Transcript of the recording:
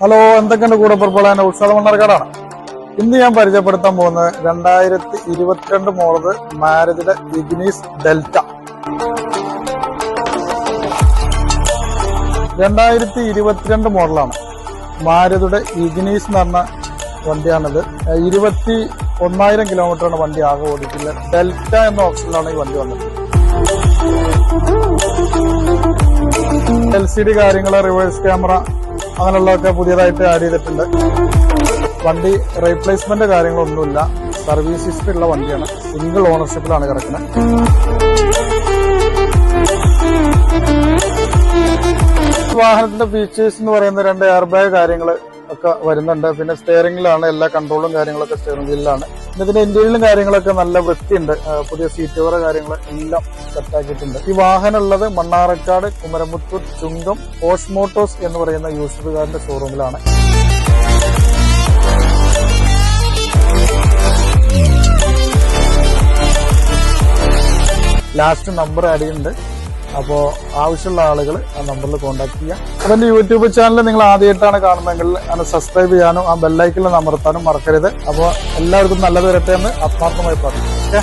Hello എന്തൊക്കെയുണ്ട് കൂടെ പുറപ്പെടാൻ ഉത്സവം മണ്ണാർക്കാടാണ് ഇന്ന് ഞാൻ പരിചയപ്പെടുത്താൻ പോകുന്നത് രണ്ടായിരത്തി ഇരുപത്തിരണ്ട് മോഡൽ മാരുതിയുടെ ഇഗ്നീസ് ഡെൽറ്റ. രണ്ടായിരത്തി ഇരുപത്തിരണ്ട് മോഡലാണ് മാരുതിയുടെ ഇഗ്നീസ് എന്ന് പറഞ്ഞ വണ്ടിയാണിത്. ഇരുപത്തി ഒന്നായിരം കിലോമീറ്ററാണ് വണ്ടി ആകെ ഓടിക്കുന്നത് ഡെൽറ്റ എന്ന ഓപ്ഷനിലാണ് ഈ വണ്ടി വന്നത്. എൽ സി ഡി കാര്യങ്ങൾ റിവേഴ്സ് ക്യാമറ അങ്ങനെയുള്ളതൊക്കെ പുതിയതായിട്ട് ആഡ് ചെയ്തിട്ടുണ്ട്. വണ്ടി റീപ്ലേസ്മെന്റ് കാര്യങ്ങളൊന്നുമില്ല. സർവീസ് ഹിസ്റ്ററി ഉള്ള വണ്ടിയാണ്. സിംഗിൾ ഓണർഷിപ്പിലാണ് കിടക്കുന്നത്. വാഹനത്തിന്റെ ഫീച്ചേഴ്സ് എന്ന് പറയുന്ന രണ്ട് എയർ ബാഗ് കാര്യങ്ങൾ ഒക്കെ വരുന്നുണ്ട്. പിന്നെ സ്റ്റിയറിംഗിലാണ് എല്ലാ കൺട്രോളും കാര്യങ്ങളൊക്കെ സ്റ്റിയറിംഗ് വീലിലാണ് ഇതിന്റെ ഇന്റീരിയലും കാര്യങ്ങളൊക്കെ നല്ല വൃത്തിയുണ്ട്. പുതിയ സീറ്റ് കവർ കാര്യങ്ങൾ എല്ലാം സെറ്റാക്കിയിട്ടുണ്ട് ഈ വാഹനം ഉള്ളത് മണ്ണാറക്കാട് കുമരമുത്തൂർ ചുങ്കം ഓഷ്മോട്ടോസ് എന്ന് പറയുന്ന യൂസറുകാരന്റെ ഷോറൂമിലാണ് ലാസ്റ്റ് നമ്പർ ആഡ് അപ്പോൾ ആവശ്യമുള്ള ആളുകൾ ആ നമ്പറിൽ കോൺടാക്ട് ചെയ്യുക അപ്പം എന്റെ യൂട്യൂബ് ചാനൽ നിങ്ങൾ ആദ്യമായിട്ടാണ് കാണുന്നതെങ്കിൽ അത് സബ്സ്ക്രൈബ് ചെയ്യാനും ആ ബെല്ലൈക്കിൽ അമർത്താനും മറക്കരുത്. അപ്പോൾ എല്ലാവർക്കും നല്ലത് വരട്ടെ എന്ന് ആത്മാർത്ഥമായി പറഞ്ഞു ഓക്കെ?